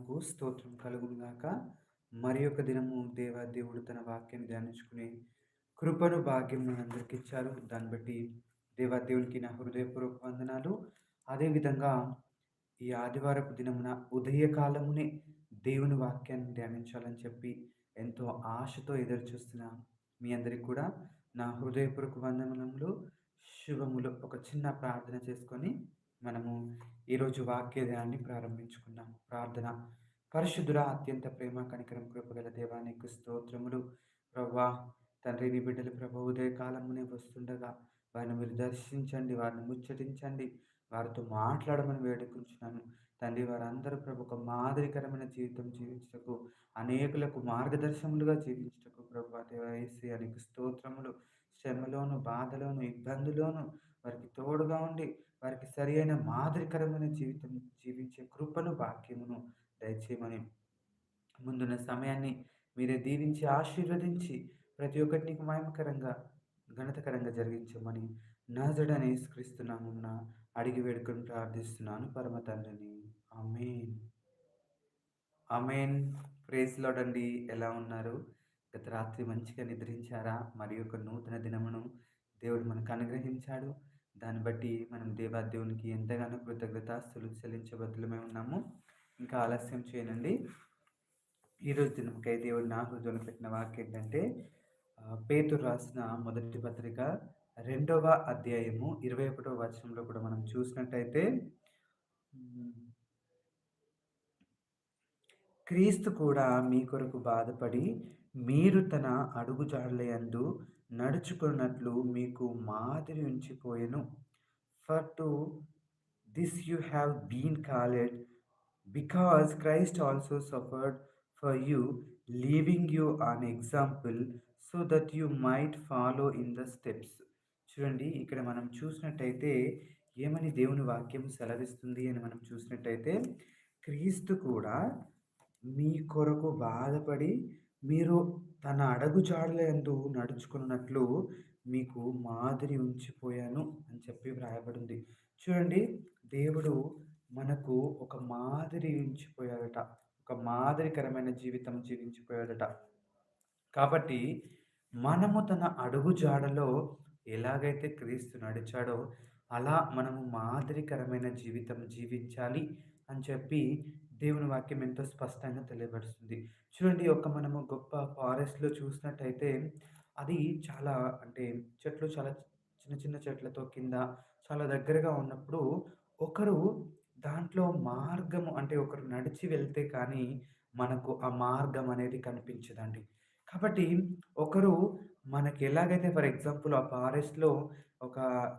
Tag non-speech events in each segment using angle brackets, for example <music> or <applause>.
నామమునకు స్తోత్రం కలుగునుగాక మరి యొక్క దినము దేవా దేవుడు తన వాక్యాన్ని ధ్యానించుకునే కృపను భాగ్యం మనందరికి ఇచ్చారు. దాన్ని బట్టి దేవా దేవునికి నా హృదయపూర్వక వందనాలు. అదేవిధంగా ఈ ఆదివారపు దినమున ఉదయకాలమునే దేవుని వాక్యాన్ని ధ్యానించాలని చెప్పి ఎంతో ఆశతో ఎదురు చూస్తున్న మీ అందరికి కూడా నా హృదయపూర్వక వందనములు. శుభములు. ఒక చిన్న ప్రార్థన చేసుకొని మనము ఈరోజు వాక్యదాన్ని ప్రారంభించుకున్నాము ప్రార్థన. పరిశుద్ధుర అత్యంత ప్రేమ కనికరం కృపగల దేవానికి స్తోత్రములు. ప్రవ్వా తండ్రిని బిడ్డలు ప్రభు ఉదయకాలమునే వస్తుండగా వారిని మీరు దర్శించండి వారిని ముచ్చటించండి వారితో మాట్లాడమని వేడుకుంటున్నాను. తండ్రి వారందరూ ప్రభు ఒక మాదిరికరమైన జీవితం జీవించటకు అనేకులకు మార్గదర్శములుగా జీవించటకు ప్రభు దేవేసి అనేక స్తోత్రములు. శ్రమలోను బాధలోను ఇబ్బందులోను వారికి తోడుగా ఉండి వారికి సరి అయిన మాదిరికరమైన జీవితం జీవించే కృపను వాక్యమును దయచేయమని ముందున్న సమయాన్ని మీరే దీవించి ఆశీర్వదించి ప్రతి ఒక్కటి నీకు ఘనతకరంగా జరిగించమని నజడని క్రీస్తునామున అడిగి వేడుకొని ప్రార్థిస్తున్నాను. పరమ తండ్రిని. అమేన్ అమేన్ ప్రేస్లో అండి. ఎలా ఉన్నారు? గత రాత్రి మంచిగా నిద్రించారా? మరి ఒక నూతన దినమును దేవుడు మనకు అనుగ్రహించాడు. దాన్ని బట్టి మనం దేవాదేవునికి ఎంతగానో కృతజ్ఞతాస్తులు చెల్లించబద్దులమే ఉన్నాము. ఇంకా ఆలస్యం చేయనండి. ఈరోజు దినమకై దేవుడు నా హృదయంలో పెట్టిన వాక్యం ఏంటంటే పేతురు రాసిన మొదటి పత్రిక రెండవ అధ్యాయము ఇరవై ఒకటవ వచనంలో కూడా మనం చూసినట్టయితే క్రీస్తు కూడా మీ కొరకు బాధపడి మీరు తన అడుగుజాడలయందు నడుచుకున్నట్లు మీకు మాదిరి ఉంచిపోయెను. For to this you have been called because Christ also suffered for you leaving you an example so that you might follow in the steps. చూడండి ఇక్కడ మనం చూసినట్టయితే ఏమని దేవుని వాక్యం సెలవిస్తుంది అని మనం చూసినట్టయితే క్రీస్తు కూడా మీ కొరకు బాధపడి మీరు తన అడుగుజాడలందు నడుచుకున్నట్లు మీకు మాదిరి ఉంచిపోయాను అని చెప్పి వ్రాయబడింది. చూడండి దేవుడు మనకు ఒక మాదిరి ఉంచిపోయాడట. ఒక మాదిరికరమైన జీవితం జీవించిపోయాడట. కాబట్టి మనము తన అడుగు జాడలో ఎలాగైతే క్రీస్తు నడిచాడో అలా మనము మాదిరికరమైన జీవితం జీవించాలి అని చెప్పి దేవుని వాక్యం ఎంతో స్పష్టంగా తెలియబడుతుంది చూడండి ఒక మనము గొప్ప ఫారెస్ట్లో చూసినట్టయితే అది చాలా అంటే చెట్లు చాలా చిన్న చిన్న చెట్లతో కింద చాలా దగ్గరగా ఉన్నప్పుడు ఒకరు దాంట్లో మార్గము అంటే ఒకరు నడిచి వెళ్తే కానీ మనకు ఆ మార్గం అనేది కనిపించదండి. కాబట్టి ఒకరు మనకి ఎలాగైతే ఫర్ ఎగ్జాంపుల్ ఆ ఫారెస్ట్‌లో ఒక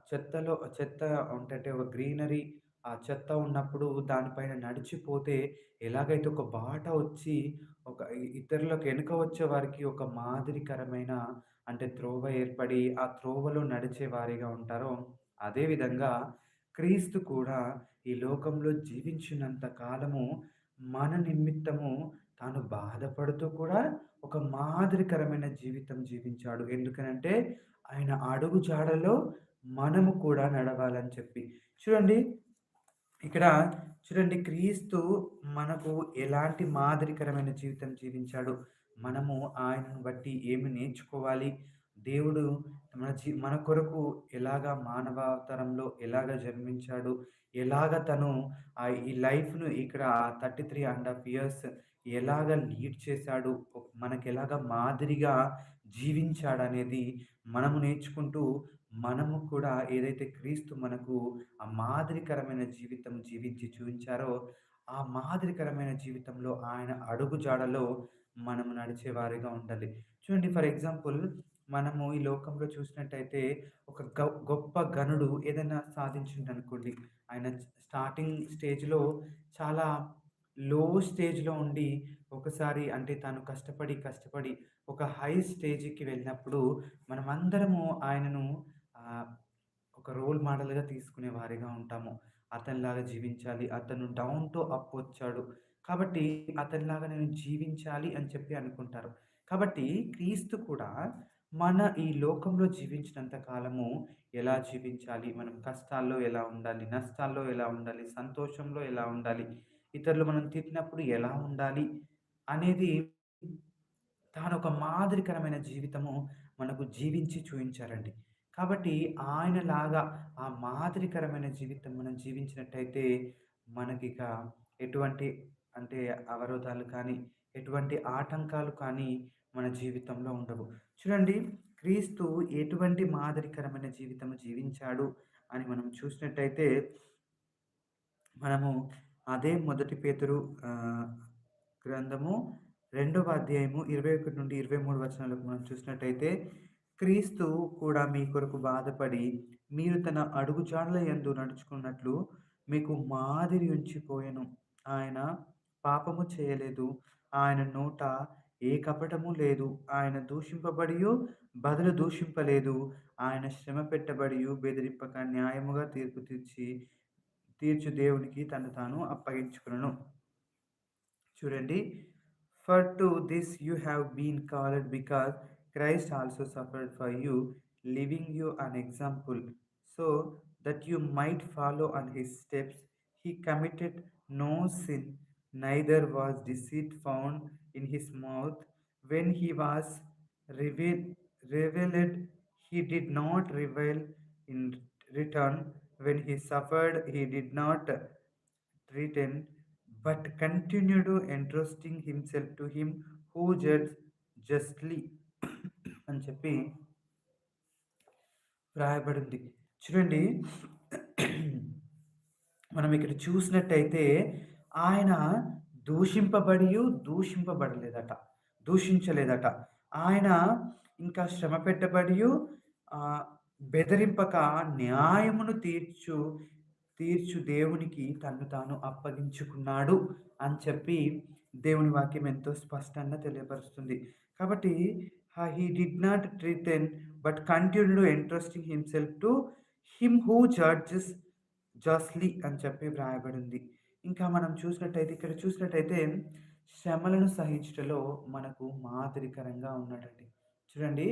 చెత్తలో చెత్త అంటే ఒక గ్రీనరీ ఆ చెత్త ఉన్నప్పుడు దానిపైన నడిచిపోతే ఎలాగైతే ఒక బాట వచ్చి ఒక ఇతరులకు వెనుక వచ్చే వారికి ఒక మాదిరికరమైన అంటే త్రోవ ఏర్పడి ఆ త్రోవలో నడిచే వారిగా ఉంటారో అదేవిధంగా క్రీస్తు కూడా ఈ లోకంలో జీవించినంత కాలము మన నిమిత్తము తాను బాధపడుతూ కూడా ఒక మాదిరికరమైన జీవితం జీవించాడు. ఎందుకనంటే ఆయన అడుగు జాడలో మనము కూడా నడవాలని చెప్పి. చూడండి ఇక్కడ చూడండి క్రీస్తు మనకు ఎలాంటి మాదిరికరమైన జీవితం జీవించాడు. మనము ఆయనను బట్టి ఏమి నేర్చుకోవాలి? దేవుడు మన జీ మన కొరకు ఎలాగా మానవావతారంలో ఎలాగ జన్మించాడు? ఎలాగ తను ఈ లైఫ్ను ఇక్కడ thirty three and half years ఎలాగ లీడ్ చేశాడు? మనకి ఎలాగ మాదిరిగా జీవించాడనేది మనము నేర్చుకుంటూ మనము కూడా ఏదైతే క్రీస్తు మనకు ఆ మాదిరికరమైన జీవితం జీవించి చూపించారో ఆ మాదిరికరమైన జీవితంలో ఆయన అడుగు జాడలో మనము నడిచేవారిగా ఉండాలి. చూడండి ఫర్ ఎగ్జాంపుల్ మనము ఈ లోకంలో చూసినట్టయితే ఒక గొప్ప గనుడు ఏదైనా సాధించిండనుకోండి ఆయన స్టార్టింగ్ స్టేజ్లో చాలా లో స్టేజ్‌లో ఉండి ఒకసారి అంటే తాను కష్టపడి, కష్టపడి ఒక హై స్టేజ్‌కి వెళ్ళినప్పుడు మనమందరము ఆయనను ఒక రోల్ మోడల్‌గా తీసుకునే వారిగా ఉంటాము. అతనిలాగా జీవించాలి. అతను డౌన్ టు అప్ వచ్చాడు. కాబట్టి అతనిలాగా నేను జీవించాలి అని చెప్పి అనుకుంటారు. కాబట్టి క్రీస్తు కూడా మన ఈ లోకంలో జీవించినంత కాలము ఎలా జీవించాలి? మనం కష్టాల్లో ఎలా ఉండాలి? నష్టాల్లో ఎలా ఉండాలి? సంతోషంలో ఎలా ఉండాలి? ఇతరులు మనం తిట్టినప్పుడు ఎలా ఉండాలి అనేది తాను ఒక మాదిరికరమైన జీవితము మనకు జీవించి చూపించారండి కాబట్టి ఆయనలాగా ఆ మాదిరికరమైన జీవితం మనం జీవించినట్టయితే మనకిక ఎటువంటి అంటే అవరోధాలు కానీ, ఎటువంటి ఆటంకాలు కానీ మన జీవితంలో ఉండవు. చూడండి క్రీస్తు ఎటువంటి మాదిరికరమైన జీవితము జీవించాడు అని మనం చూసినట్టయితే మనము అదే మొదటి పేతురు గ్రంథము రెండవ అధ్యాయము 21-23 వచనాలకు మనం చూసినట్టయితే, క్రీస్తు కూడా మీ కొరకు బాధపడి, మీరు తన అడుగుజాడల యందు నడుచుకున్నట్లు మీకు మాదిరి ఉంచిపోయాను ఆయన పాపము చేయలేదు. ఆయన నోట ఏ కపటము లేదు. ఆయన దూషింపబడియు బదులు దూషింపలేదు. ఆయన శ్రమ పెట్టబడియు బెదిరింపక న్యాయముగా తీర్పు తీర్చి తీర్చు దేవునికి తను తాను అప్పగించుకున్నాను చూడండి. For to this you have been called because Christ also suffered for you, leaving you an example, so that you might follow on his steps. He committed no sin, neither was deceit found in his mouth. When he was revealed, he did not revel in return. When he suffered, he did not threaten but continued entrusting himself to him who judges justly <clears throat> అని చెప్పి వ్రాయబడింది. చూడండి <clears throat> మనం ఇక్కడ చూసినట్టయితే ఆయన దూషింపబడి దూషింపబడలేదట. దూషించలేదట. ఆయన ఇంకా శ్రమ పెట్టబడి బెదిరింపక న్యాయమును తీర్చు తీర్చు దేవునికి తను తాను అప్పగించుకున్నాడు అని చెప్పి దేవుని వాక్యం ఎంతో స్పష్టంగా తెలియపరుస్తుంది. కాబట్టి he he did not threaten but continue interesting himself to him who judges justly అని చెప్పి వ్రాయబడింది. ఇంకా మనం చూసినట్టయితే ఇక్కడ చూసినట్టయితే శ్రమలను సహించుటలో మనకు మాదిరికరంగా ఉన్నాడండి. చూడండి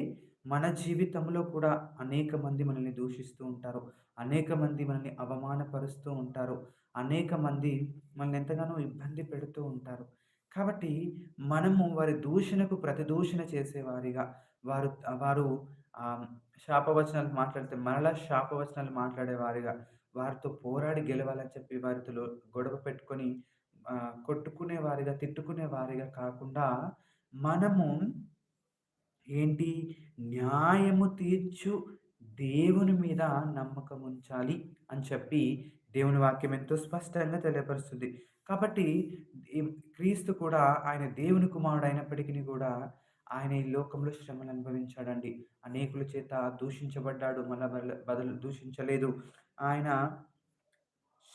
మన జీవితంలో కూడా అనేక మంది మనల్ని దూషిస్తూ ఉంటారు. అనేక మంది మనల్ని అవమానపరుస్తూ ఉంటారు. అనేక మంది మనల్ని ఎంతగానో ఇబ్బంది పెడుతూ ఉంటారు. కాబట్టి మనము వారి దూషణకు ప్రతిదూషణ చేసేవారిగా వారు వారు శాపవచనాలు మాట్లాడితే మరలా శాపవచనాలు మాట్లాడేవారిగా, వారితో పోరాడి గెలవాలని చెప్పి వారితో గొడవ పెట్టుకొని కొట్టుకునే వారిగా, తిట్టుకునే వారిగా కాకుండా మనము ఏంటి న్యాయము తీర్చు దేవుని మీద నమ్మకం ఉంచాలి అని చెప్పి దేవుని వాక్యం ఎంతో స్పష్టంగా తెలియపరుస్తుంది. కాబట్టి క్రీస్తు కూడా ఆయన దేవుని కుమారుడు అయినప్పటికీ కూడా ఆయన ఈ లోకంలో శ్రమను అనుభవించాడండి. అనేకుల చేత దూషించబడ్డాడు. మళ్ళా బదులు దూషించలేదు. ఆయన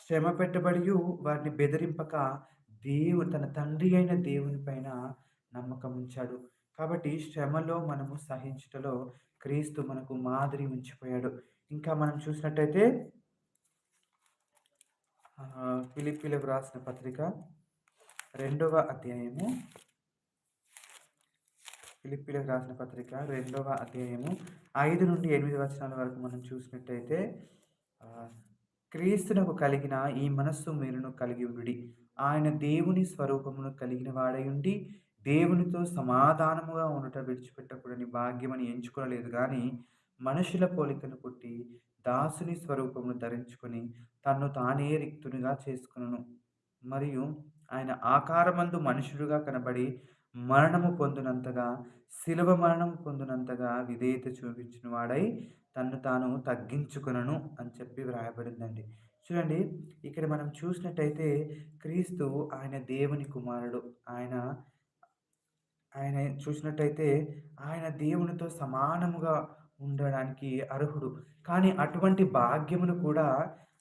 శ్రమ పెట్టబడి వారిని బెదిరింపక దేవు తన తండ్రి అయిన దేవుని పైన నమ్మకం ఉంచాడు. కాబట్టి శ్రమలో మనము సహించుటలో క్రీస్తు మనకు మాదిరి ఉంచిపోయాడు. ఇంకా మనం చూసినట్టయితే పిలిపిలకు రాసిన పత్రిక రెండవ అధ్యాయము పిలిపిలకు రాసిన పత్రిక రెండవ అధ్యాయము 5-8 వచనాల వరకు మనం చూసినట్టయితే క్రీస్తునకు కలిగిన ఈ మనస్సు మీరును కలిగి ఉండి ఆయన దేవుని స్వరూపమును కలిగిన వాడై ఉండి, దేవునితో సమాధానముగా ఉండటం విడిచిపెట్టకూడని భాగ్యమని ఎంచుకోలేదు కానీ మనుషుల పోలికను పుట్టి, దాసుని స్వరూపమును ధరించుకొని, తన్ను తానే రిక్తునిగా చేసుకును మరియు ఆయన ఆకారమందు మనుషుడుగా కనబడి, మరణము పొందినంతగా శిలువ మరణము పొందినంతగా విధేయత చూపించిన వాడై, తన్ను తాను తగ్గించుకునను అని చెప్పి వ్రాయబడిందండి. చూడండి ఇక్కడ మనం చూసినట్టయితే క్రీస్తు ఆయన దేవుని కుమారుడు. ఆయన ఆయన చూసినట్టయితే ఆయన దేవునితో సమానముగా ఉండడానికి అర్హుడు. కానీ అటువంటి భాగ్యమును కూడా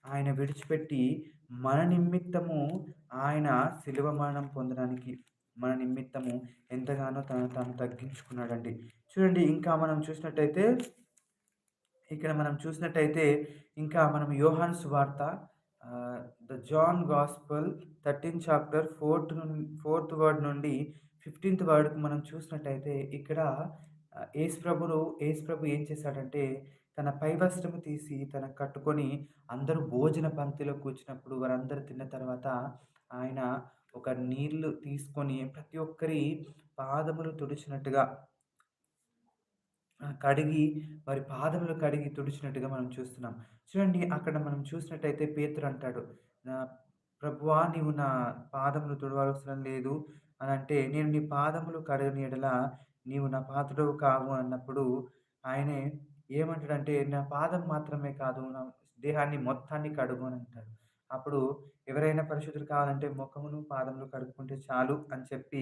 ఆయన విడిచిపెట్టి మన నిమిత్తము ఆయన శిలువ మరణం పొందడానికి మన నిమిత్తము ఎంతగానో తను తాను తగ్గించుకున్నాడండి. చూడండి ఇంకా మనం చూసినట్టయితే ఇక్కడ మనం చూసినట్టయితే ఇంకా మనం యోహాన్స్ సువార్త the John gospel thirteen chapter fourth నుండి ఫోర్త్ వర్డ్ నుండి 15థ్ వర్డ్‌కి మనం చూసినట్టయితే ఇక్కడ ఏసు యేసు ప్రభును ప్రభు ఏం చేశాడంటే తన పై వస్త్రము తీసి తన కట్టుకొని అందరూ భోజన పంక్తిలో కూర్చున్నప్పుడు వారందరూ తిన్న తర్వాత ఆయన ఒక నీళ్ళు తీసుకొని ప్రతి ఒక్కరి పాదములు తుడిచినట్టుగా కడిగి వారి పాదములు కడిగి తుడిచినట్టుగా మనం చూస్తున్నాం. చూడండి అక్కడ మనం చూసినట్టయితే పేతురు అంటాడు. ప్రభువా! నీవు నా పాదములు తుడవాల్సిన లేదు అనంటే, నేను నీ పాదములు కడగని యెడల నీవు నా పాత్రుడవు కావు అన్నప్పుడు ఆయనే ఏమంటాడంటే, నా పాదం మాత్రమే కాదు నా దేహాన్ని మొత్తాన్ని కడుగు అని అంటాడు. అప్పుడు ఎవరైనా పరిశుద్ధులు కావాలంటే ముఖమును పాదములు కడుక్కుంటే చాలు అని చెప్పి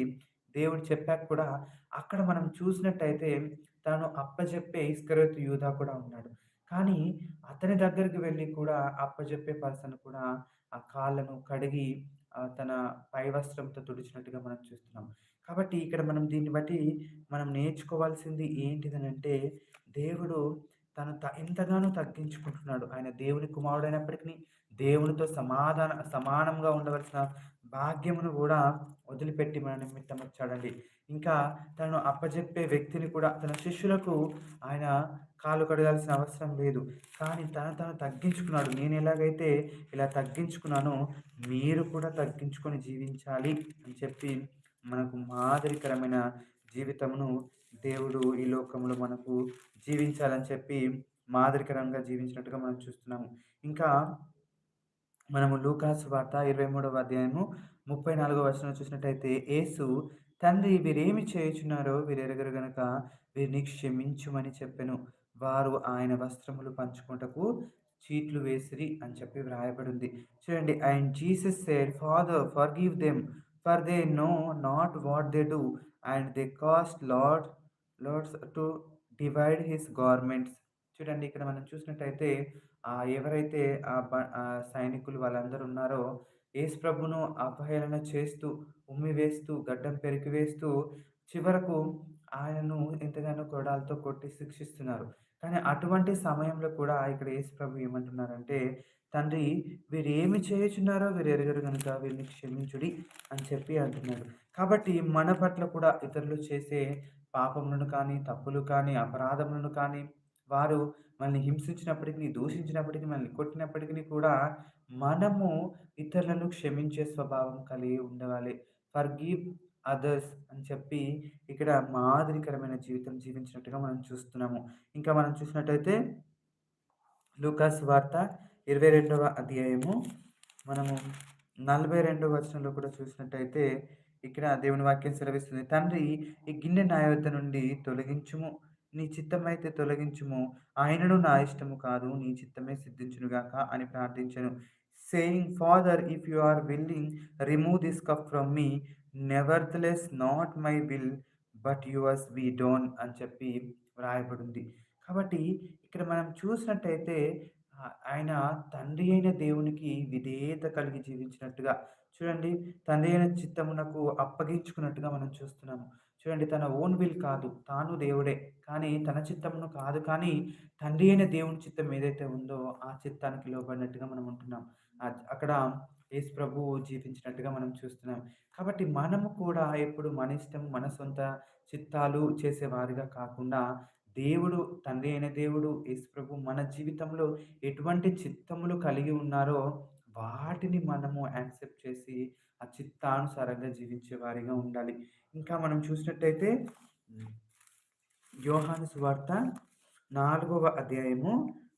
దేవుడు చెప్పాక కూడా అక్కడ మనం చూసినట్టయితే తను అప్పజెప్పే ఇస్కరియోతు యూదా కూడా ఉన్నాడు. కానీ అతని దగ్గరికి వెళ్ళి కూడా అప్పజెప్పే పర్సన్ కూడా ఆ కాళ్ళను కడిగి తన పై వస్త్రంతో తుడిచినట్టుగా మనం చూస్తున్నాం. కాబట్టి ఇక్కడ మనం దీన్ని బట్టి మనం నేర్చుకోవాల్సింది ఏంటిదనంటే దేవుడు తను త ఎంతగానో తగ్గించుకుంటున్నాడు. ఆయన దేవుని అయినప్పటికీ దేవునితో సమాధాన సమానంగా ఉండవలసిన భాగ్యమును కూడా వదిలిపెట్టి మన నిమిత్తం వచ్చాడండి. ఇంకా తను అప్పజెప్పే వ్యక్తిని కూడా తన శిష్యులకు ఆయన కాలు కడగాల్సిన అవసరం లేదు. కానీ తను తను తగ్గించుకున్నాడు. నేను ఎలాగైతే ఇలా తగ్గించుకున్నానో మీరు కూడా తగ్గించుకొని జీవించాలి అని చెప్పి మనకు మాదిరికరమైన జీవితమును దేవుడు ఈ లోకంలో మనకు జీవించాలని చెప్పి మాదిరికరంగా జీవించినట్టుగా మనం చూస్తున్నాము. ఇంకా మనము లూకాసు వార్త 23వ అధ్యాయము 34వ వచనం చూసినట్టయితే యేసు తండ్రి వీరేమి చేయుచున్నారో వీరెరుగరు గనక వీరిని క్షమించుమని చెప్పెను. వారు ఆయన వస్త్రములు పంచుకొనుటకు చీట్లు వేసిరి అని చెప్పి వ్రాయబడి ఉంది చూడండి and Jesus said father forgive them for they know not what they do and they cast lord lords to divide his garments. చూడండి ఇక్కడ మనం చూసినట్టయితే ఎవరైతే ఆ సైనికులు వాళ్ళందరూ ఉన్నారో యేసు ప్రభును అపహేళన చేస్తూ, ఉమ్మి వేస్తూ గడ్డం పెరికివేస్తూ చివరకు ఆయనను ఎంతగానో కొడాలతో కొట్టి శిక్షిస్తున్నారు. కానీ అటువంటి సమయంలో కూడా ఇక్కడ యేసు ప్రభు ఏమంటున్నారంటే, తండ్రి వీరు ఏమి చేయుచున్నారో ఎరగరు కనుక వీరిని క్షమించుడి అని చెప్పి అంటున్నాడు. కాబట్టి మన పట్ల కూడా ఇతరులు చేసే పాపములను కానీ, తప్పులు కానీ, అపరాధములను కానీ వారు మనల్ని హింసించినప్పటికీ దూషించినప్పటికీ మనల్ని కొట్టినప్పటికీ కూడా మనము ఇతరులను క్షమించే స్వభావం కలిగి ఉండవాలి. ఫర్ గివ్ అదర్స్ అని చెప్పి ఇక్కడ మాదిరికరమైన జీవితం జీవించినట్టుగా మనం చూస్తున్నాము. ఇంకా మనం చూసినట్టయితే లూకాస్ వార్త 22వ అధ్యాయము మనము 42వ వచనంలో కూడా చూసినట్టయితే ఇక్కడ దేవుని వాక్యం సెలవిస్తుంది. తండ్రి ఈ గిన్నె నా యొద్ద నుండి తొలగించుము. నీ చిత్తమైతే తొలగించుము. ఆయనను నా ఇష్టము కాదు నీ చిత్తమే సిద్ధించునుగాక అని ప్రార్థించను saying father if you are willing remove this cup from me nevertheless not my will but yours be done అని చెప్పి వ్రాయబడింది. కాబట్టి ఇక్కడ మనం చూసినట్టయితే ఆయన తండ్రి అయిన దేవునికి విధేయత కలిగి జీవించినట్టుగా చూడండి తండ్రి అయిన చిత్తమునకు అప్పగించుకున్నట్టుగా మనం చూస్తున్నాము. చూడండి తన ఓన్ విల్ కాదు. తాను దేవుడే. కానీ తన చిత్తమును కాదు కానీ తండ్రి అయిన దేవుని చిత్తం ఏదైతే ఉందో ఆ చిత్తానికి లోబడినట్టుగా మనం ఉంటున్నాం. అక్కడ యేసు ప్రభువు జీవించినట్టుగా మనం చూస్తున్నాం. కాబట్టి మనము కూడా ఎప్పుడు మన ఇష్టం, మన సొంత చిత్తాలు చేసేవారిగా కాకుండా దేవుడు తండ్రి అయిన దేవుడు యేసు ప్రభు మన జీవితంలో ఎటువంటి చిత్తములు కలిగి ఉన్నారో వాటిని మనము యాక్సెప్ట్ చేసి ఆ చిత్తానుసారంగా జీవించే వారిగా ఉండాలి. ఇంకా మనం చూసినట్టయితే యోహాను సువార్త నాలుగవ అధ్యాయము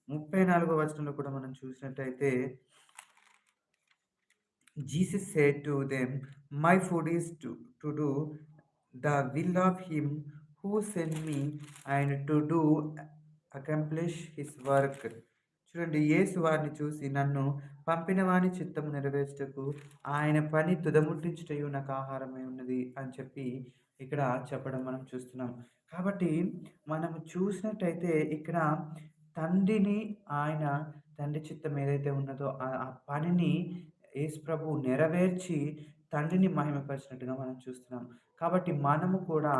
34వ వచనంలో కూడా మనం చూసినట్టయితే Jesus said to them my food is to to do the will of him who sent me and to do accomplish his work. చూడండి యేసు వారిని చూసి నన్ను పంపిన వాని చిత్తము నెరవేర్చుటకు ఆయన పని తుదముట్టించుటయు నాకు ఆహారమై ఉన్నది అని చెప్పి ఇక్కడ చెప్పడం మనం చూస్తున్నాం. కాబట్టి మనము చూసినట్టయితే ఇక్కడ తండ్రిని ఆయన తండ్రి చిత్తం ఏదైతే ఉన్నదో ఆ పనిని యేసు ప్రభు నెరవేర్చి తండ్రిని మహిమపరిచినట్టుగా మనం చూస్తున్నాం. కాబట్టి మనము కూడా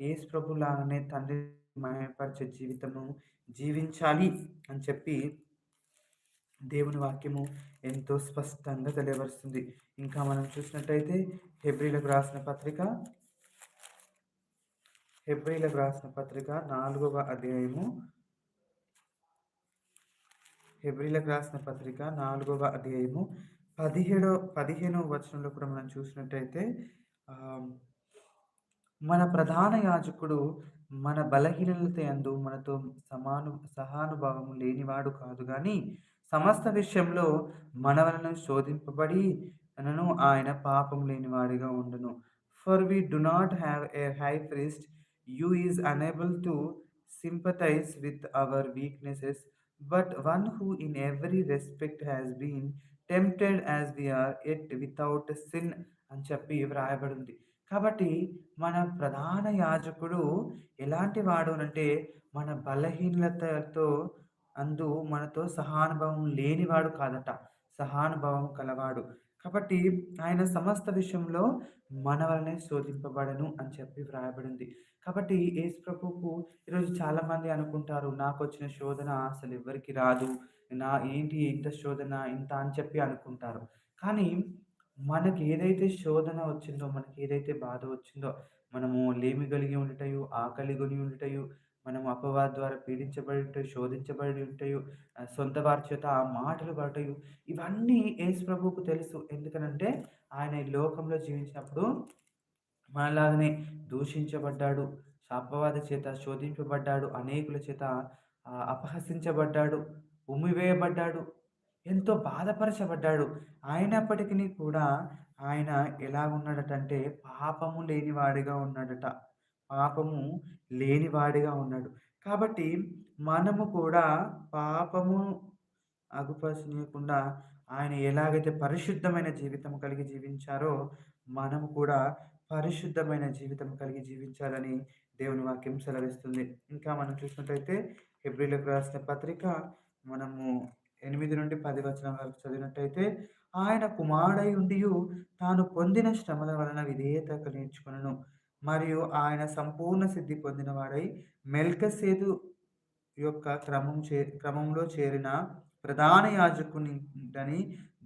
యేసు ప్రభులాగానే తండ్రి మహిమపరిచే జీవితము జీవించాలి అని చెప్పి దేవుని వాక్యము ఎంతో స్పష్టంగా తెలియపరుస్తుంది. ఇంకా మనం చూసినట్టయితే హెబ్రిలకు రాసిన పత్రిక హెబ్రిలకు రాసిన పత్రిక నాలుగవ అధ్యాయము హెబ్రిలకు రాసిన పత్రిక నాలుగవ అధ్యాయము పదిహేడో పదిహేనవ వచనంలో కూడా మనం చూసినట్టయితే మన ప్రధాన యాజకుడు మన బలహీనత యందు మనతో సమాను సహానుభావము లేనివాడు కాదు కానీ సమస్త విషయంలో మనవలను శోధింపబడి నన్ను ఆయన పాపం లేనివాడిగా ఉండును. For we do not have a high priest who is unable to sympathise with our weaknesses, but one who in every respect has been tempted as we are yet without sin అని చెప్పి వ్రాయబడింది. కాబట్టి మన ప్రధాన యాజకుడు ఎలాంటి వాడు అంటే మన బలహీనతతో అందు మనతో సహానుభవం లేనివాడు కాదట. సహానుభవం కలవాడు. కాబట్టి ఆయన సమస్త విషయంలో మన వలనే అని చెప్పి వ్రాయబడింది. కాబట్టి ఏసుప్రభుకు ఈరోజు చాలామంది అనుకుంటారు, నాకు వచ్చిన శోధన అసలు ఎవరికి రాదు. నా ఏంటి ఇంత శోధన ఇంత అని చెప్పి అనుకుంటారు. కానీ మనకి ఏదైతే శోధన వచ్చిందో, మనకి ఏదైతే బాధ వచ్చిందో, మనము లేమి కలిగి ఉండటయు ఆకలి కొని ఉండటయు మనము అపవాద ద్వారా పీడించబడి ఉంటాయి శోధించబడి ఉంటాయి సొంత వారి చేత ఆ మాటలు పడటయు, ఇవన్నీ యేసు ప్రభువుకు తెలుసు. ఎందుకనంటే ఆయన ఈ లోకంలో జీవించినప్పుడు మనలాగానే దూషించబడ్డాడు, అపవాద చేత శోధింపబడ్డాడు, అనేకుల చేత అపహసించబడ్డాడు, ఉమ్మివేయబడ్డాడు, ఎంతో బాధపరచబడ్డాడు. అయినప్పటికీ కూడా ఆయన ఎలా ఉన్నాడటంటే పాపము లేనివాడిగా ఉన్నాడట. పాపము లేనివాడిగా ఉన్నాడు. కాబట్టి మనము కూడా పాపము అగుపరచనీయకుండా ఆయన ఎలాగైతే పరిశుద్ధమైన జీవితం కలిగి జీవించారో, మనము కూడా పరిశుద్ధమైన జీవితం కలిగి జీవించాలని దేవుని వాక్యం సెలవిస్తుంది. ఇంకా మనం చూసినట్టయితే ఫిబ్రిలకు రాసిన పత్రిక మనము 8-10 వచనం వరకు చదివినట్టయితే, ఆయన కుమారుడై ఉండి తాను పొందిన శ్రమల వలన విధేయత నేర్చుకును మరియు ఆయన సంపూర్ణ సిద్ధి పొందినవాడై సేతు యొక్క క్రమం చే క్రమంలో చేరిన ప్రధాన యాజకునిడని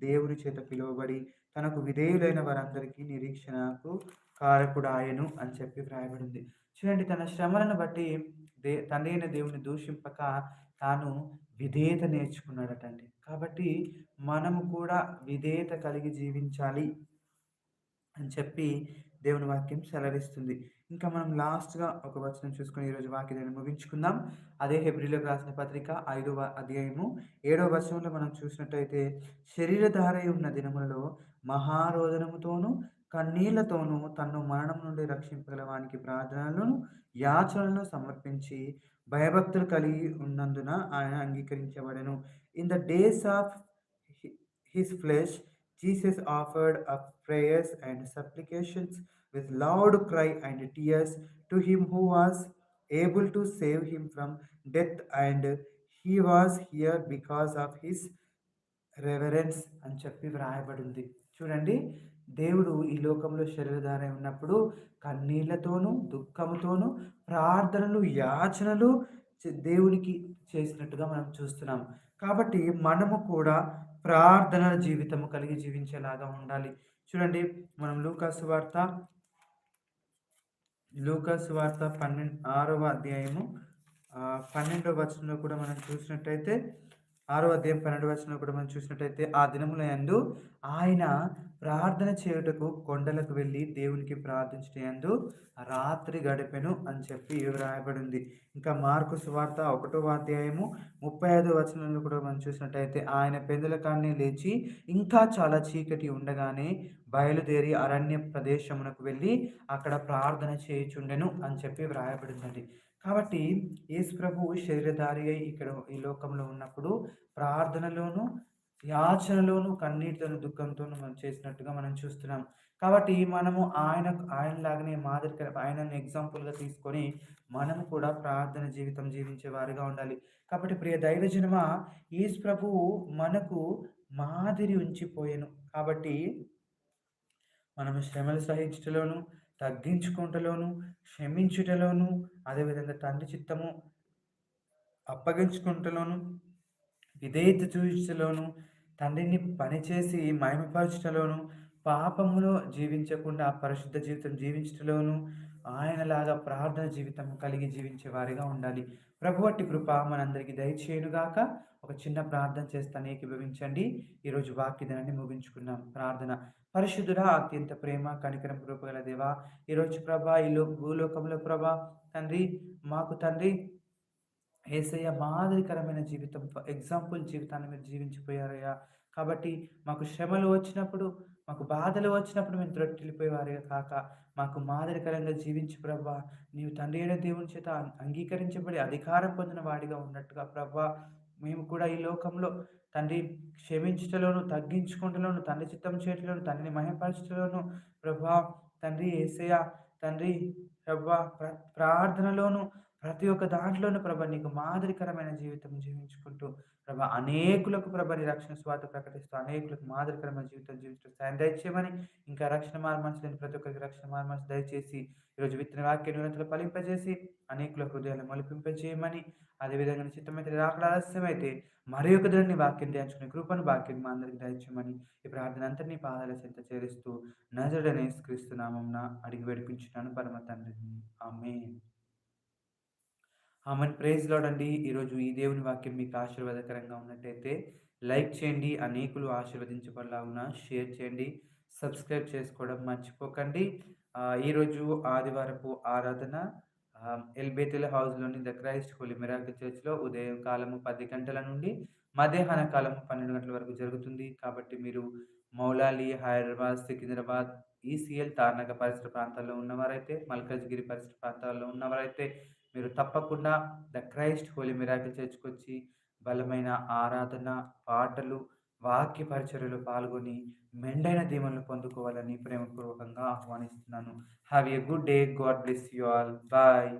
దేవుని చేత పిలువబడి, తనకు విధేయులైన వారందరికీ నిరీక్షణకు కారకుడాయను అని చెప్పి వ్రాయబడింది. చూడండి తన శ్రమలను బట్టి దే తండ్రి అయిన దేవుని దూషింపక తాను విధేయత నేర్చుకున్నాడటండి. కాబట్టి మనము కూడా విధేయత కలిగి జీవించాలి అని చెప్పి దేవుని వాక్యం సెలవిస్తుంది. ఇంకా మనం లాస్ట్‌గా ఒక వచనం చూసుకుని ఈరోజు వాక్యాన్ని ముగించుకుందాం. అదే హెబ్రీయులకు రాసిన పత్రిక ఐదవ అధ్యాయము ఏడవ వచనంలో మనం చూసినట్టయితే, శరీరధారై ఉన్న దినములలో మహారోదనముతోనూ, కన్నీళ్ళతోనూ తన్ను మరణం నుండి రక్షింపగల వానికి ప్రార్థనలను, యాచనలను సమర్పించి భయభక్తులు కలిగి ఉన్నందున ఆయన అంగీకరించబడెను. In the days of his flesh Jesus offered up prayers and supplications with loud cry and tears to him who was able to save him from death and he was hear because of his reverence అని చెప్పి వ్రాయబడింది. చూడండి దేవుడు ఈ లోకంలో శరీరధారై ఉన్నప్పుడు కన్నీళ్ళతోనూ, దుఃఖముతోనూ, ప్రార్థనలు, యాచనలు దేవునికి చేసినట్టుగా మనం చూస్తున్నాం. కాబట్టి మనము కూడా ప్రార్థన జీవితము కలిగి జీవించేలాగా ఉండాలి. చూడండి మనం లూకాసు వార్త లూకాసు వార్త పన్నెండు ఆరవ అధ్యాయము పన్నెండవ వచనంలో కూడా మనం చూసినట్టయితే ఆరో అధ్యాయం 12వ వచనంలో కూడా మనం చూసినట్టయితే, ఆ దినముల యందు ఆయన ప్రార్థన చేయుటకు కొండలకు వెళ్ళి దేవునికి ప్రార్థించుట యందు రాత్రి గడిపెను అని చెప్పి వ్రాయబడింది. ఇంకా మార్కు సువార్త ఒకటో అధ్యాయము 35వ వచనంలో కూడా మనం చూసినట్టయితే, ఆయన పెందులకాన్ని లేచి ఇంకా చాలా చీకటి ఉండగానే బయలుదేరి అరణ్య ప్రదేశమునకు వెళ్ళి అక్కడ ప్రార్థన చేయుచుండెను అని చెప్పి వ్రాయబడిందండి. కాబట్టి యేసు ప్రభు శరీరధారి అయి ఇక్కడ ఈ లోకంలో ఉన్నప్పుడు ప్రార్థనలోను, యాచనలోను, కన్నీటితోను, దుఃఖంతోను మనం చేసినట్టుగా మనం చూస్తున్నాం. కాబట్టి మనము ఆయన ఆయనలాగానే మాదిరిగా ఆయనను ఎగ్జాంపుల్‌గా తీసుకొని మనము కూడా ప్రార్థన జీవితం జీవించే వారిగా ఉండాలి. కాబట్టి ప్రియ దైవజనమా యేసు ప్రభు మనకు మాదిరి ఉంచిపోయాను కాబట్టి మనము శ్రమలు సహించుటలోను, తగ్గించుకుంటలోను క్షమించుటలోను, అదేవిధంగా తండ్రి చిత్తము అప్పగించుకుంటలోను విధేయత చూయించుటలోను, తండ్రిని పనిచేసి మహిమపరచటలోను పాపములో జీవించకుండా పరిశుద్ధ జీవితం జీవించటలోను ఆయనలాగా ప్రార్థన జీవితం కలిగి జీవించే వారిగా ఉండాలి. ప్రభువట్టి కృప మనందరికీ దయచేయునుగాక. ఒక చిన్న ప్రార్థన చేస్తాను ఏకీభవించండి. ఈరోజు వాక్యదనాన్ని ముగించుకున్నాం. ప్రార్థన పరిశుద్ధుడా అత్యంత ప్రేమ కనికరం కృపగల దేవా ఈరోజు ప్రభా ఈ భూలోకంలో ప్రభా తండ్రి మాకు తండ్రి ఏసయ్య మాదిరికరమైన జీవితం ఎగ్జాంపుల్ జీవితాన్ని మీరు జీవించిపోయారయ్యా కాబట్టి మాకు శ్రమలు వచ్చినప్పుడు మాకు బాధలు వచ్చినప్పుడు మేము త్రొట్టిల్లిపోయేవారుగా కాక మాకు మాదిరికరంగా జీవించి ప్రభా. నీవు తండ్రి అయిన దేవుని చేత అంగీకరించబడి అధికారం పొందిన వాడిగా ఉన్నట్టుగా ప్రభా. మేము కూడా ఈ లోకంలో తండ్రి క్షమించటలోను తగ్గించుకుంటలోను తండ్రి చిత్తం చేయటలోను తండ్రిని మహిమపరచటలోను ప్రభా. తండ్రి ఏసయ తండ్రి ప్రభా ప్రార్థనలోను ప్రతి ఒక్క దాంట్లోనూ ప్రభ నీకు మాదిరికరమైన జీవితం జీవించుకుంటూ ప్రభ అనేకులకు ప్రభని రక్షణ స్వాత ప్రకటిస్తూ అనేకులకు మాదిరికరమైన జీవితం జీవిస్తూ సాయం దయచేయమని ఇంకా రక్షణ మార్మల్స్ ప్రతి ఒక్కరికి రక్షణ మార్మల్స్ దయచేసి ఈరోజు విత్తన వాక్య న్యూనతలు ఫలింపజేసి అనేకుల హృదయాలను మలిపింపజేయమని అదేవిధంగా చిత్తమైతే రాకడ ఆలస్యమైతే మరి ఒక దాన్ని వాక్యం ధ్యానించుకునే కృపను వాక్యం మా అందరికి దయచేయమని ఈ ప్రార్థన అంతటినీ పాదాల చెంత చేరుస్తూ నజడనే క్రీస్తునామం అడిగి వేడిపించున్నాను పరమ తండ్రిని. ఆమె ఆమెన్. ప్రేజ్ లోడండి ఈరోజు ఈ దేవుని వాక్యం మీకు ఆశీర్వాదకరంగా ఉన్నట్టయితే లైక్ చేయండి అనేకులు ఆశీర్వదించబడలాగున షేర్ చేయండి సబ్స్క్రైబ్ చేసుకోవడం మర్చిపోకండి. ఈరోజు ఆదివారపు ఆరాధన ఎల్బేతిల హౌస్లోని ద క్రైస్ట్ హోలీ మిరాకిల్ చర్చ్లో ఉదయం కాలము పది గంటల నుండి మధ్యాహ్న కాలము పన్నెండు గంటల వరకు జరుగుతుంది. కాబట్టి మీరు మౌలాలి హైదరాబాద్ సికింద్రాబాద్ ఈసీఎల్ తార్నగ పరిసర ప్రాంతాల్లో ఉన్నవారైతే మల్కజ్గిరి పరిసర ప్రాంతాల్లో ఉన్నవారైతే మీరు తప్పకుండా ద క్రైస్ట్ హోలీ మిరాకిల్ చర్చ్కొచ్చి బలమైన ఆరాధన పాటలు వాక్య పరిచర్యలు పాల్గొని మెండైన దీవెనలు పొందుకోవాలని ప్రేమపూర్వకంగా ఆహ్వానిస్తున్నాను. Have a good day God bless you all bye